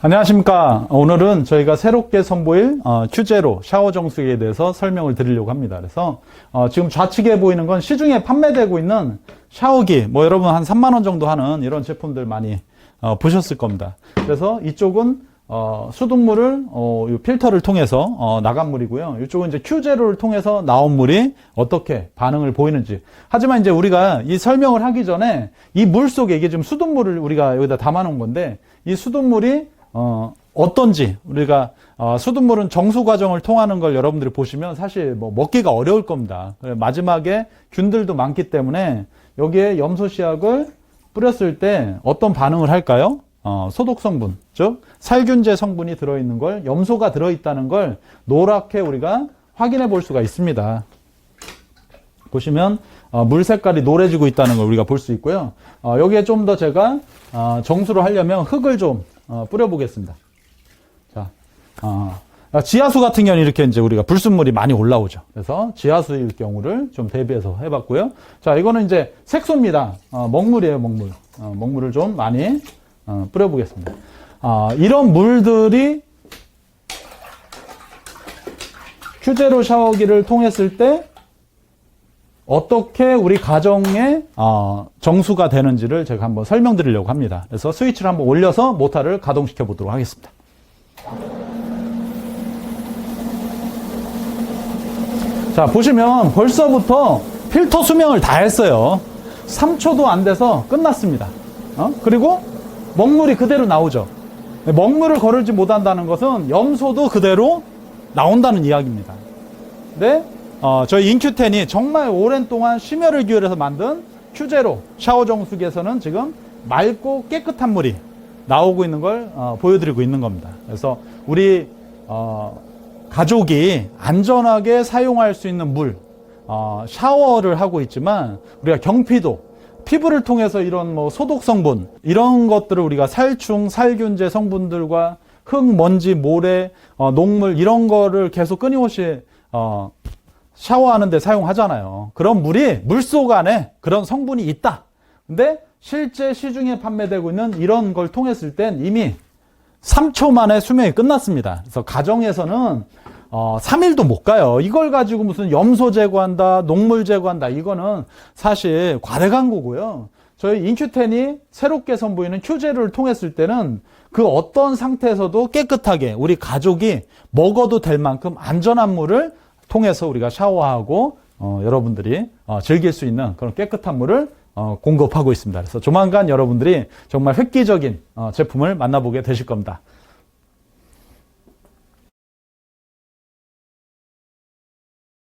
안녕하십니까. 오늘은 저희가 새롭게 선보일 어, 큐제로 샤워 정수기에 대해서 설명을 드리려고 합니다. 그래서 어, 지금 좌측에 보이는 건 시중에 판매되고 있는 샤워기, 뭐 여러분 한 3만 원 정도 하는 이런 제품들 많이 어, 보셨을 겁니다. 그래서 이쪽은 어, 수돗물을 어, 이 필터를 통해서 어, 나간 물이고요. 이쪽은 이제 큐제로를 통해서 나온 물이 어떻게 반응을 보이는지. 하지만 이제 우리가 이 설명을 하기 전에 이 물 속에 이게 지금 수돗물을 우리가 여기다 담아 놓은 건데 이 수돗물이 어, 어떤지 우리가 어, 수돗물은 정수 과정을 통하는 걸 여러분들이 보시면 사실 뭐 먹기가 어려울 겁니다. 마지막에 균들도 많기 때문에 여기에 염소 씨약을 뿌렸을 때 어떤 반응을 할까요? 어, 소독 성분, 즉 살균제 성분이 들어있는 걸 염소가 들어있다는 걸 노랗게 우리가 확인해 볼 수가 있습니다. 보시면 어, 물 색깔이 노래지고 있다는 걸 우리가 볼 수 있고요. 어, 여기에 좀 더 제가 어, 정수를 하려면 흙을 좀 어, 뿌려보겠습니다. 자, 어, 지하수 같은 경우는 이렇게 이제 우리가 불순물이 많이 올라오죠. 그래서 지하수일 경우를 좀 대비해서 해봤고요. 자, 이거는 이제 색소입니다. 어, 먹물이에요, 먹물. 어, 먹물을 좀 많이 어, 뿌려보겠습니다. 아, 이런 물들이 큐제로 샤워기를 통했을 때 어떻게 우리 가정의 어, 정수가 되는지를 제가 한번 설명드리려고 합니다. 그래서 스위치를 한번 올려서 모터를 가동시켜 보도록 하겠습니다. 자, 보시면 벌써부터 필터 수명을 다 했어요. 3초도 안 돼서 끝났습니다. 어? 그리고 먹물이 그대로 나오죠. 먹물을 거르지 못한다는 것은 염소도 그대로 나온다는 이야기입니다. 근데 어, 저희 인큐텐이 정말 오랜 동안 심혈을 기울여서 만든 큐제로 샤워 정수기에서는 지금 맑고 깨끗한 물이 나오고 있는 걸 어, 보여드리고 있는 겁니다. 그래서 우리 어, 가족이 안전하게 사용할 수 있는 물, 어, 샤워를 하고 있지만 우리가 경피도, 피부를 통해서 이런 뭐 소독 성분 이런 것들을 우리가 살충, 살균제 성분들과 흙, 먼지, 모래, 어, 녹물 이런 거를 계속 끊임없이 어, 샤워하는데 사용하잖아요. 그런 물이 물속 안에 그런 성분이 있다. 근데 실제 시중에 판매되고 있는 이런 걸 통했을 땐 이미 3초 만에 수명이 끝났습니다. 그래서 가정에서는 어, 3일도 못 가요. 이걸 가지고 무슨 염소 제거한다, 녹물 제거한다. 이거는 사실 과대 광고고요. 저희 인큐텐이 새롭게 선보이는 큐제를 통했을 때는 그 어떤 상태에서도 깨끗하게 우리 가족이 먹어도 될 만큼 안전한 물을 통해서 우리가 샤워하고 어, 여러분들이 어, 즐길 수 있는 그런 깨끗한 물을 어, 공급하고 있습니다. 그래서 조만간 여러분들이 정말 획기적인 어, 제품을 만나보게 되실 겁니다.